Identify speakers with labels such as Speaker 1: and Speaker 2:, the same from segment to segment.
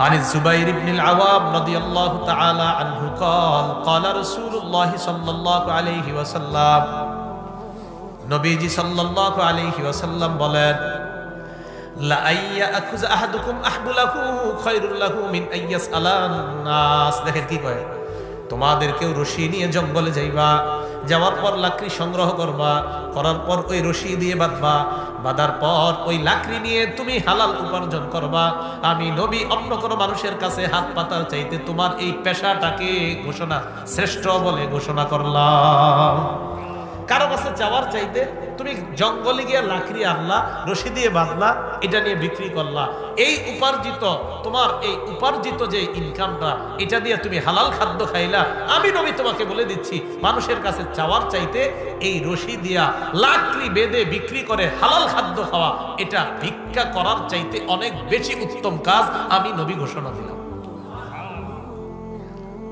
Speaker 1: عن الزبير بن العوام رضي الله تعالى عنه قال قال رسول الله صلى الله عليه وسلم নবীজি সাল্লাল্লাহু আলাইহি ওয়াসাল্লাম বলেন লা আইয়া আখুযা আহাদুকুম আহবুলাহু খায়রুল লাহু মিন আইয়াস আলান নাস দেখেন কি কয় তোমাদের কেউ রশি নিয়ে জঙ্গলে যাইবা যাওয়ার পর লাকড়ি সংগ্রহ করবা করার পর ওই রশি দিয়ে বাঁধবা বাঁধার পর ওই লাকড়ি নিয়ে তুমি হালাল উপার্জন করবা। আমি নবী অন্য কোনো মানুষের কাছে হাত পাতার চাইতে তোমার এই পেশাটাকে ঘোষণা, শ্রেষ্ঠ বলে ঘোষণা করলাম। কারও কাছে যাওয়ার চাইতে তুমি জঙ্গলে গিয়ে লাকড়ি আনলা, রশি দিয়ে বাঁধলা, এটা নিয়ে বিক্রি করলা। এই উপার্জিত, তোমার এই উপার্জিত যে ইনকামটা এটা দিয়ে তুমি হালাল খাদ্য খাইলা। আমি নবী তোমাকে বলে দিচ্ছি, মানুষের কাছে চাওয়ার চাইতে এই রশি দিয়া লাকড়ি বেঁধে বিক্রি করে হালাল খাদ্য খাওয়া, এটা ভিক্ষা করার চাইতে অনেক বেশি উত্তম কাজ আমি নবী ঘোষণা দিলাম।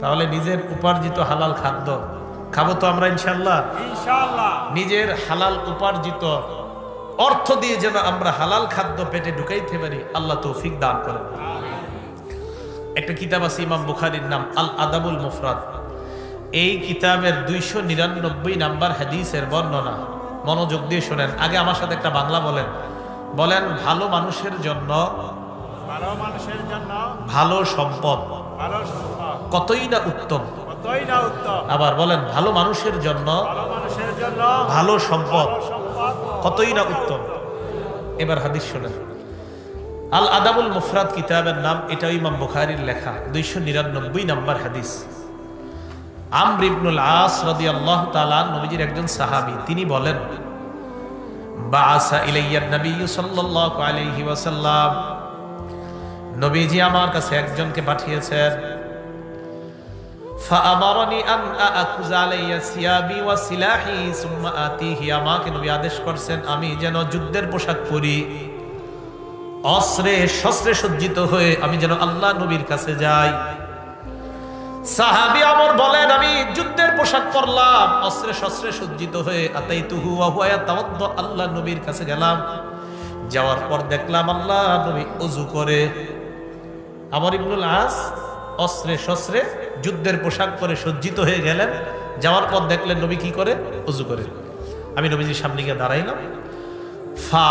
Speaker 1: তাহলে নিজের উপার্জিত হালাল খাদ্য খাব তো আমরা ইনশাল্লাহ
Speaker 2: ইনশাআল্লাহ।
Speaker 1: নিজের হালাল উপার্জিত অর্থ দিয়ে যেন আমরা হালাল খাদ্য পেটে ঢুকাইতে পারি আল্লাহ তৌফিক দান করেন। একটা কিতাব আছে ইমাম বুখারির নাম আল আদাবুল মুফরাদ। এই কিতাবের দুইশো নিরানব্বই নাম্বার হাদিসের বর্ণনা। মনোযোগ দিয়ে শোনেন। আগে আমার সাথে একটা বাংলা বলেন। বলেন ভালো মানুষের জন্য
Speaker 2: ভালো মানুষের জন্য
Speaker 1: ভালো সম্পদ। কতই না উত্তম। আবার বলেন ভালো মানুষের জন্য
Speaker 2: ভালো
Speaker 1: সম্পদ। কতই না উত্তম। এবার হাদিস শোনেন। আল আদাবুল মুফরাদ কিতাবের নাম এটা ইমাম বুখারীর লেখা দুইশো নিরানব্বই নাম্বার হাদিস। আমর ইবনুল আস রাদিয়াল্লাহু তাআলা নবীজির একজন সাহাবী তিনি বলেন বাআসা ইলাইয়া নবী সাল্লাল্লাহু আলাইহি ওয়াসাল্লাম। নবীজি আমার কাছে একজনকে পাঠিয়েছেন। فأمرني أن أأخذ علي ثيابي وسلاحي ثم آتيه আমাকে নবী আদেশ করছেন আমি যেন যুদ্ধের পোশাক পরি অস্ত্রে শস্ত্রে সজ্জিত হয়ে আমি যেন আল্লাহ নবীর কাছে যাই সাহাবী আমর বলেন আমি যুদ্ধের পোশাক পরলাম অস্ত্রে শস্ত্রে সজ্জিত হয়ে আতাই তুহু আহুয়া তাওয়াদ্দ আল্লাহ নবীর কাছে গেলাম যাওয়ার পর দেখলাম আল্লাহ নবী অজু করে আমর ইবনুল আস অস্ত্রে শস্ত্রে যুদ্ধের পোশাক পরে সজ্জিত হয়ে গেলেন। যাওয়ার পর দেখলেন নবী কি করে? অজু করে। আমি নবীজির সামনে গিয়ে দাঁড়াইলাম। ফা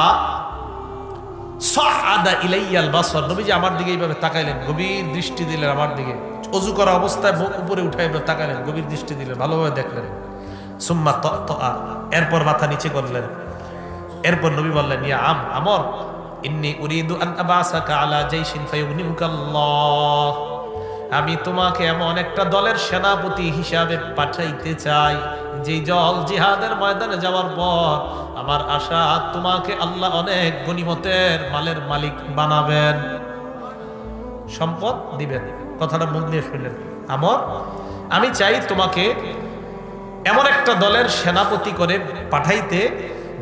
Speaker 1: সাদা ইলাইয়াল নবীজি আমার দিকে এইভাবে তাকাইলেন, গভীর দৃষ্টি দিলেন আমার দিকে। অজু করা অবস্থায় মুখ উপরে উঠে তাকাইলেন গভীর দৃষ্টি দিলেন, ভালোভাবে দেখলেন। সুম্মা ত এরপর মাথা নিচে করলেন। এরপর নবী বললেন, ইয়া আম, আমর, ইন্নি উরিদু আন আবাসাকা আলা জাইশিন ফায়ুগনিমুকাল্লাহ আমি তোমাকে এমন একটা দলের সেনাপতি হিসাবে পাঠাইতে চাই যে জল জিহাদের ময়দানে যাওয়ার পর আমার আশা তোমাকে আল্লাহ অনেক গনিমতের মালের মালিক বানাবেন। সম্পদ দিবেন, কথাটা মুখ দিয়ে শুনলেন। আমর, আমি চাই তোমাকে এমন একটা দলের সেনাপতি করে পাঠাইতে,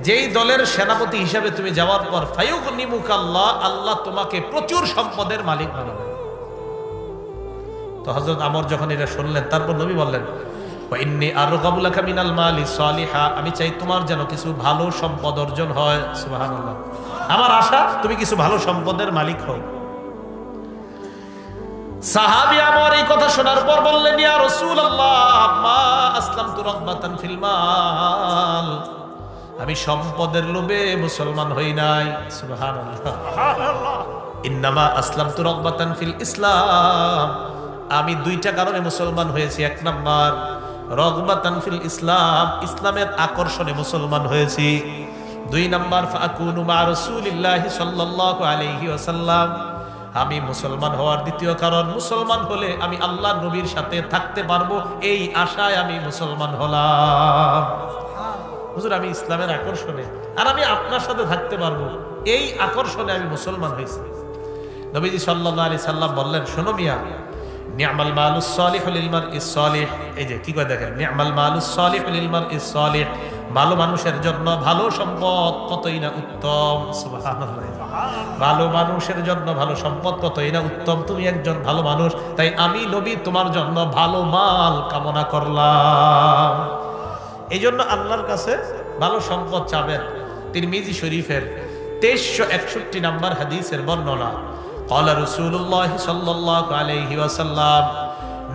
Speaker 1: যেই দলের সেনাপতি হিসাবে তুমি যাওয়ার পর ফায়ুক নিমুক আল্লাহ আল্লাহ তোমাকে প্রচুর সম্পদের মালিক বানাবেন। তো হজরত আমর যখন এটা শুনলেন তারপর নবী বললেন ইন্নি আর কাবুলাকা মিনাল মালি সালিহা আমি চাই তোমার যেন কিছু ভালো সম্পদ অর্জন হয়। আমার আশা তুমি কিছু ভালো সম্পদের মালিক হও। সাহাবী আমার এই কথা শোনার পর বললেন ইয়া রাসূলুল্লাহ মা আসলামতু রাগবাতান ফিল মাল আমি সম্পদের লোভে মুসলমান হই নাই। সুবহানাল্লাহ।
Speaker 2: সুবহানাল্লাহ।
Speaker 1: ইন্নামা আসলাম তু রকবাতান ফিল ইসলাম আমি দুইটা কারণে মুসলমান হয়েছি। এক নাম্বার, রগবাতান তানফিল ইসলাম, ইসলামের আকর্ষণে মুসলমান হয়েছি। দুই নাম্বার, ফাকুনু মা রাসূলিল্লাহি সাল্লাল্লাহু আলাইহি ওয়াসাল্লাম। আমি মুসলমান হওয়ার দ্বিতীয় কারণ, মুসলমান হলে আমি আল্লাহ নবীর সাথে থাকতে পারব, এই আশায় আমি মুসলমান হলাম। হুজুর, আমি ইসলামের আকর্ষণে, আর আমি আপনার সাথে থাকতে পারব, এই আকর্ষণে আমি মুসলমান হয়েছি। নবীজি সাল্লাল্লাহু আলাইহি সাল্লাম বললেন, শোনো মিয়া নি'মাল মালুস সালিহ লিল মারইস সালিহ। এই যে, কি কয় দেখেন? নি'মাল মালুস সালিহ লিল মারইস সালিহ। ভালো মানুষের জন্য ভালো সম্পদ কতই না উত্তম? ভালো মানুষের জন্য ভালো সম্পদ কতই না উত্তম? তুমি একজন ভালো মানুষ, তাই আমি নবী, তোমার জন্য ভালো মাল কামনা করলাম। এই জন্য আল্লাহর কাছে ভালো সম্পদ চাবেন। তিরমিজি শরীফের তেইশশো একষট্টি নাম্বার হাদিসের বর্ণনা। কলা রসুল্লাহ সাল্লাহ আলহি ওয়াসাল্লাম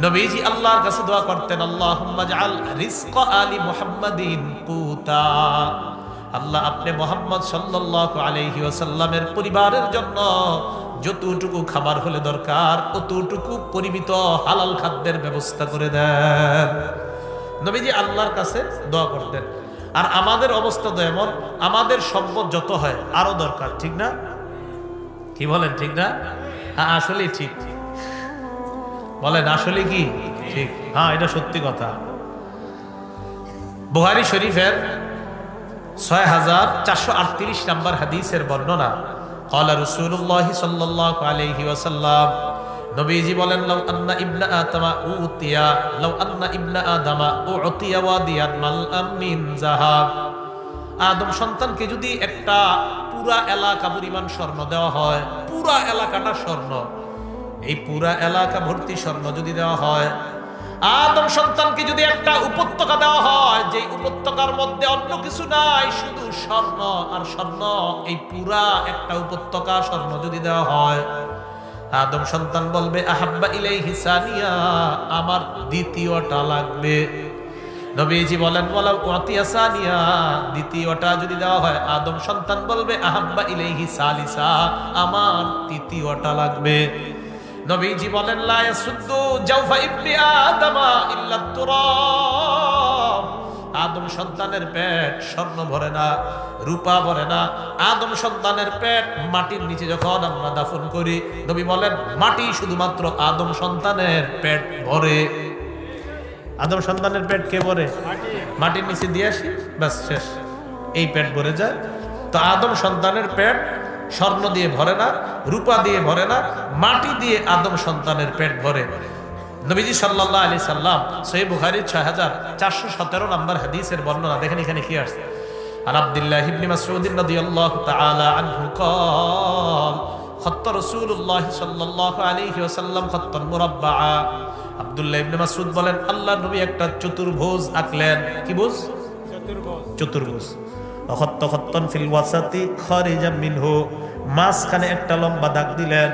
Speaker 1: নবীজি আল্লাহর কাছে দোয়া করতেন আল্লাহ আল রিস্ক আলী মোহাম্মদিন কুতা আল্লাহ আপনি মোহাম্মদ সাল্লাহ আলহি ওয়াসাল্লামের পরিবারের জন্য যতটুকু খাবার হলে দরকার ততটুকু পরিমিত হালাল খাদ্যের ব্যবস্থা করে দেন নবীজি আল্লাহর কাছে দোয়া করতেন আর আমাদের অবস্থা তো এমন আমাদের সম্পদ যত হয় আরও দরকার ঠিক না কি বলেন, ঠিক না? হ্যাঁ আসলেই ঠিক। বলেন আসলে কি? ঠিক। হ্যাঁ এটা সত্যি কথা। বুহারি শরীফের ছয় হাজার চারশো আটত্রিশ নাম্বার হাদিসের বর্ণনা কলা রসুল্লাহ সাল্লাহ আলহি ওয়াসাল্লাম নবীজি বলেন, লাউ আন্না ইবনা আতামা উতিয়া লাউ আন্না ইবনা আদামা উতিয়া ওয়াদিয়ান মাল আমিন জাহাব আদম সন্তানকে যদি একটা পুরা এলাকা পরিমাণ স্বর্ণ দেওয়া হয়, পুরা এলাকাটা স্বর্ণ। এই পুরা এলাকা ভর্তি স্বর্ণ যদি দেওয়া হয়, আদম সন্তানকে যদি একটা উপত্যকা দেওয়া হয় যে উপত্যকার মধ্যে অন্য কিছু নাই, শুধু স্বর্ণ আর স্বর্ণ, এই পুরা একটা উপত্যকা স্বর্ণ যদি দেওয়া হয়, আদম সন্তান বলবে, আহাব্বা ইলাই হিসানিয়া আমার দ্বিতীয়টা লাগবে। নবীজি বলেন বলা ওয়াতিয়াসানিয়া দ্বিতীয়টা যদি দেওয়া হয়, আদম সন্তান বলবে, আহাব্বা ইলাইহি সালিসা। আমার তৃতীয়টা লাগবে। নবীজি বলেন, লা ইয়াসুদ্দু জাওফা ইবনি আদামা ইল্লা তুরাব। আদম সন্তানের পেট স্বর্ণ ভরে না, রূপা ভরে না। আদম সন্তানের পেট মাটির নিচে যখন আমরা দাফন করি, নবী বলেন, মাটি শুধুমাত্র আদম সন্তানের পেট ভরে। আদম সন্তানের পেট কে ভরে মাটির নিচে দিয়ে আসি ব্যাস শেষ এই পেট ভরে যায় তো আদম সন্তানের পেট স্বর্ণ দিয়ে ভরে না রূপা দিয়ে ভরে না মাটি দিয়ে আদম সন্তানের পেট ভরে নবীজি সাল্লাহ আলি সাল্লাম সহি বুখারির ছয় হাজার চারশো সতেরো নম্বর হাদিসের বর্ণনা দেখেন এখানে কি আসছে আর আব্দুল্লাহ ইবনি মাসউদ রাদিয়াল্লাহু তাআলা আনহু قال খত্ত রসুল্লাহ সাল্লাহ আলী ওসাল্লাম খত্তর মুরব্বা আবদুল্লাহ ইবনে মাসুদ বলেন আল্লাহ নবী একটা চতুর্ভুজ আঁকলেন। কি বুঝ?
Speaker 2: চতুর্ভুজ।
Speaker 1: অখত্ত খত্তন ফিল ওয়াসাতি খরিজা মিনহু। মাঝখানে একটা লম্বা দাগ দিলেন।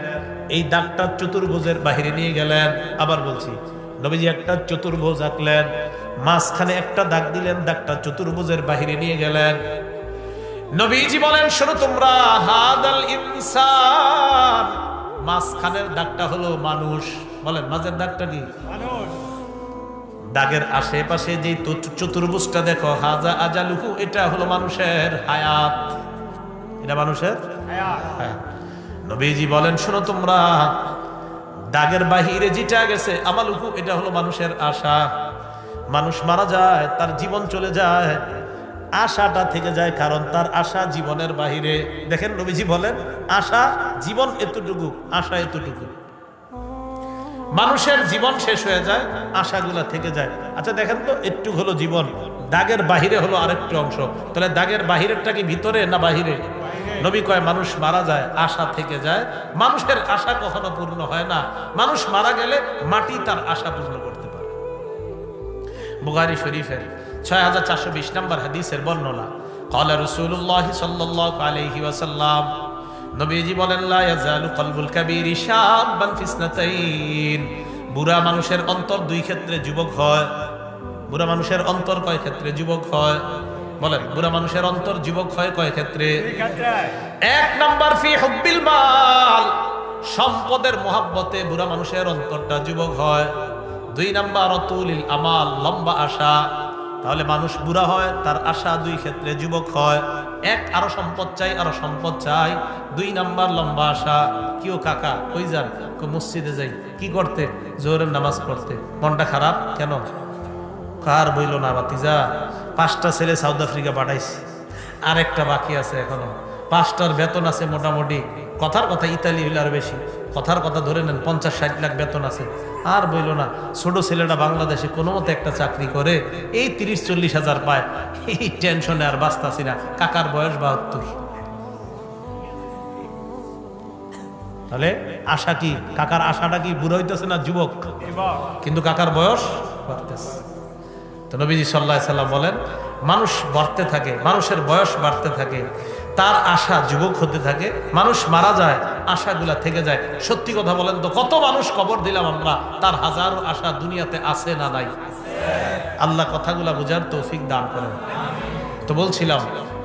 Speaker 1: এই দাগটা চতুর্ভুজের বাহিরে নিয়ে গেলেন। আবার বলছি, নবীজি একটা চতুর্ভুজ আঁকলেন। মাঝখানে একটা দাগ দিলেন, দাগটা চতুর্ভুজের বাহিরে নিয়ে গেলেন। নবীজি বলেন, শোনো তোমরা, হাদাল ইনসান মাঝখানের দাগটা হলো মানুষ। বলেন মাঝের দাগটা কি?
Speaker 2: মানুষ।
Speaker 1: দাগের আশেপাশে যে চতুর্ভুজটা দেখো হাজা আজালুহু এটা হলো মানুষের হায়াত। এটা মানুষের নবীজি বলেন শোনো তোমরা দাগের বাহিরে যেটা গেছে আমালুহু এটা হলো মানুষের আশা। মানুষ মারা যায় তার জীবন চলে যায় আশাটা থেকে যায়, কারণ তার আশা জীবনের বাহিরে। দেখেন নবীজি বলেন, আশা জীবন এতটুকু, আশা এতটুকু। মানুষের জীবন শেষ হয়ে যায়, আশাগুলা থেকে যায়। আচ্ছা দেখেন তো, একটু হলো জীবন, দাগের বাহিরে হলো আরেকটু অংশ। তাহলে দাগের বাহিরেরটা কি ভিতরে না বাহিরে? নবী কয়, মানুষ মারা যায়, আশা থেকে যায়। মানুষের আশা কখনো পূর্ণ হয় না। মানুষ মারা গেলে মাটি তার আশা পূর্ণ করতে বুগারি শরীফের ছয় হাজার চারশো বিশ নম্বর হাদিসের বর্ণনা। কল রসুল্লাহ সাল্লাহ আলহি ওয়াসাল্লাম নবীজি বলেন, লা ইয়াজালু কলবুল কাবীর শাবান ফিসনাতাইন। বুড়া মানুষের অন্তর দুই ক্ষেত্রে যুবক হয়। বুড়া মানুষের অন্তর কয় ক্ষেত্রে যুবক হয়? বলেন, বুড়া মানুষের অন্তর যুবক হয় কয় ক্ষেত্রে? এক নাম্বার, ফি হুব্বিল মাল। সম্পদের মোহাব্বতে বুড়া মানুষের অন্তরটা যুবক হয়। দুই নাম্বার অতুলিল আমাল, লম্বা আশা। তাহলে মানুষ বুড়া হয়, তার আশা দুই ক্ষেত্রে যুবক হয়। এক, আরও সম্পদ চাই, আরও সম্পদ চাই। দুই নাম্বার, লম্বা আশা। কিও কাকা, কই যান? মসজিদে যাই। কি করতে? জোহরের নামাজ পড়তে। মনটা খারাপ? কেন? কার বইল না বাতিজা পাঁচটা ছেলে সাউথ আফ্রিকা পাঠাইছে। আরেকটা বাকি আছে এখনও। পাঁচটার বেতন আছে মোটামুটি। কথার কথা ইতালি হইলে আর বেশি। কথার কথা ধরে নেন, পঞ্চাশ ষাট লাখ বেতন আছে। আর বইল না, ছোট ছেলেটা বাংলাদেশে কোনো মতে একটা চাকরি করে, এই তিরিশ চল্লিশ হাজার পায়। এই টেনশনে আর বাঁচতাছি না। কাকার বয়স বাহাত্তর। তাহলে আশা কি, কাকার আশাটা কি বুড়ো হইতেছে না যুবক? কিন্তু কাকার বয়স বাড়তেছে। তো নবীজি সাল্লাহ সাল্লাম বলেন, মানুষ বাড়তে থাকে, মানুষের বয়স বাড়তে থাকে। তার আশা যুবক হতে থাকে, মানুষ মারা যায়, আশাগুলা থেকে যায়। সত্যি কথা বলেন তো, কত মানুষ কবর দিলাম আমরা, তার হাজারো আশা দুনিয়াতে আছে না নাই? আল্লাহ কথাগুলা বোঝার তৌফিক দান করেন। তো বলছিলাম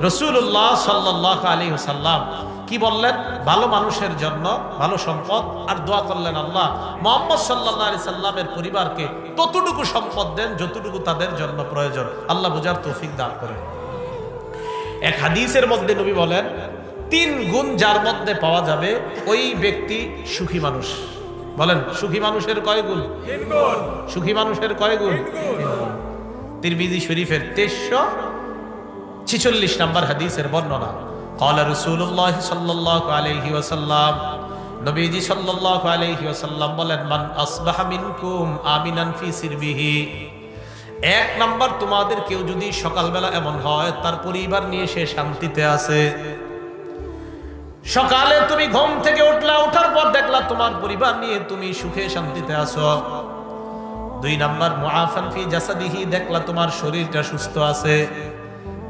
Speaker 1: রসুল্লাহ সাল্লাহ আলী সাল্লাম কি বললেন? ভালো মানুষের জন্য ভালো সম্পদ, আর দোয়া করলেন আল্লাহ। মোহাম্মদ সাল্লাহ আলি সাল্লামের পরিবারকে ততটুকু সম্পদ দেন যতটুকু তাদের জন্য প্রয়োজন। আল্লাহ বোঝার তৌফিক দান করেন। এক হাদিসের মধ্যে নবী বলেন তিন গুণ যার মধ্যে পাওয়া যাবে ওই ব্যক্তি সুখী মানুষ। বলেন সুখী মানুষের কয় গুণ? সুখী মানুষের কয় গুণ? তিরমিজি শরীফের তেইশশো ছিচল্লিশ নম্বর হাদিসের বর্ণনা কলা রসুল্লাহ সাল্লাহ আলহি ওসাল্লাম নবীজি সাল্লাহ আলহি ওসাল্লাম বলেন মান আসবাহ মিনকুম আমিনান ফি সিরবিহি এক নাম্বার তোমাদের কেউ যদি সকালবেলা এমন হয়, তার পরিবার নিয়ে সে শান্তিতে আছে। সকালে তুমি ঘুম থেকে উঠলা ওঠার পর দেখলা তোমার পরিবার নিয়ে তুমি সুখে শান্তিতে আছো। দুই নাম্বার, মুআফান ফি জাসাদিহি, দেখলা তোমার শরীরটা সুস্থ আছে।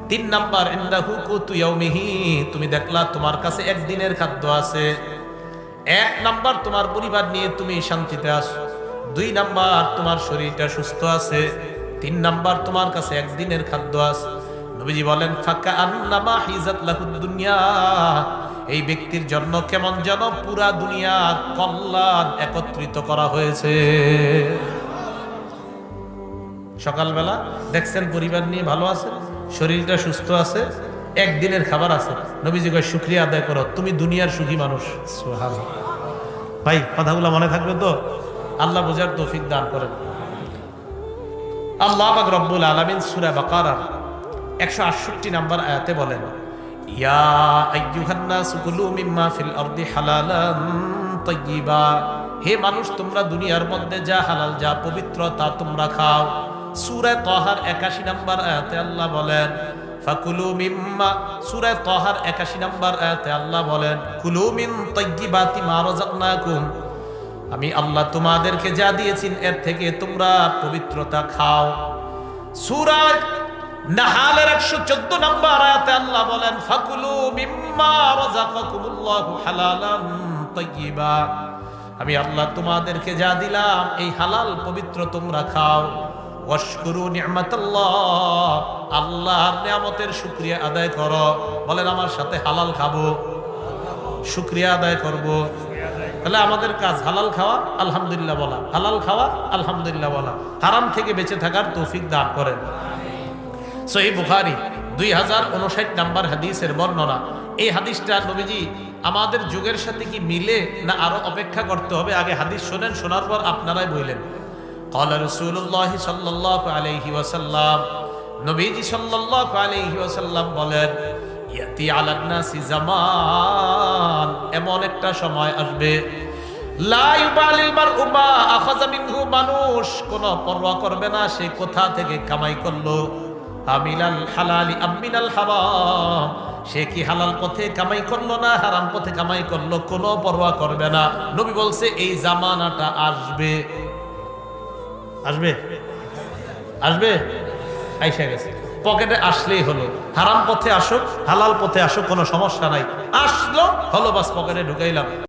Speaker 1: তিন নাম্বার, ইন্দাহু কুতু ইয়াউমিহি, তুমি দেখলা তোমার কাছে একদিনের খাদ্য আছে। এক নাম্বার, তোমার পরিবার নিয়ে তুমি শান্তিতে আছো। দুই নাম্বার, তোমার শরীরটা সুস্থ আছে। তিন নাম্বার তোমার কাছে একদিনের খাদ্য আছে। নবীজি বলেন ফাঁকা আন্নামা হিজাত দুনিয়া। এই ব্যক্তির জন্য কেমন যেন পুরা দুনিয়ার কল্যাণ একত্রিত করা হয়েছে। সকালবেলা দেখছেন পরিবার নিয়ে ভালো আছে, শরীরটা সুস্থ আছে, একদিনের খাবার আছে। নবীজি কয়, শুক্রিয়া আদায় করো, তুমি দুনিয়ার সুখী মানুষ। ভাই, কথাগুলো মনে থাকবে তো? আল্লাহ বোঝার তৌফিক দান করেন। আল্লাহ পাক রব্বুল আলামিন সূরা বাকারার 168 নাম্বার আয়াতে বলেন, ইয়া আইয়ুহান নাস কুলু মিম্মা ফিল আরদি হালালান হে মানুষ, তোমরা দুনিয়ার মধ্যে যা হালাল, যা পবিত্র, তা তোমরা খাও। সুরে তহার একাশি নাম্বার আয়াতে আল্লাহ বলেন, ফাকুলু মিম্মা। সূরা তাহার 81 নাম্বার আয়াতে আল্লাহ বলেন, কুলু মিন তাইয়্যিবাতি মা রাযাকনাকুম। আমি আল্লাহ তোমাদেরকে যা দিয়েছি এর থেকে তোমরা পবিত্রতা খাও। নাহালের একশো চোদ্দ আল্লাহ বলেন, ফাকুলু মিম্মা আমি আল্লাহ তোমাদেরকে যা দিলাম, এই হালাল পবিত্র তোমরা খাও। আল্লাহর নিয়ামতের শুকরিয়া আদায় করো। বলেন, আমার সাথে হালাল খাব। শুকরিয়া আদায় করব। তাহলে আমাদের কাজ হালাল খাওয়া আলহামদুলিল্লাহ বলা হালাল খাওয়া আলহামদুলিল্লাহ বলা হারাম থেকে বেঁচে থাকার তৌফিক দান করেন সহি বুখারি দুই হাজার উনষাট নাম্বার হাদিসের বর্ণনা এই হাদিসটা নবীজি আমাদের যুগের সাথে কি মিলে না আরো অপেক্ষা করতে হবে আগে হাদিস শোনেন শোনার পর আপনারাই বললেন قال رسول الله صلى الله عليه وسلم নবীজি সাল্লাল্লাহু আলাইহি ওয়াসাল্লাম বলেন ইয়াতি আলান নাসি জামান। এমন একটা সময় আসবে। মানুষ। কোনো পরোয়া করবে না, সে কোথা থেকে কামাই করল? আমিলাল হালালি আমিনাল হারাম। সে কি হালাল পথে কামাই করল না, হারাম পথে কামাই করল? কোনো পরোয়া করবে না। নবী বলছে, এই জামানাটা আসবে। আসবে? আসবে? আইসা গেছে। পকেটে আসলেই হলো। হারাম পথে আসুক, হালাল পথে আসুক, কোনো সমস্যা নাই। আসলো, হলো বাস পকেটে ঢুকাইলাম।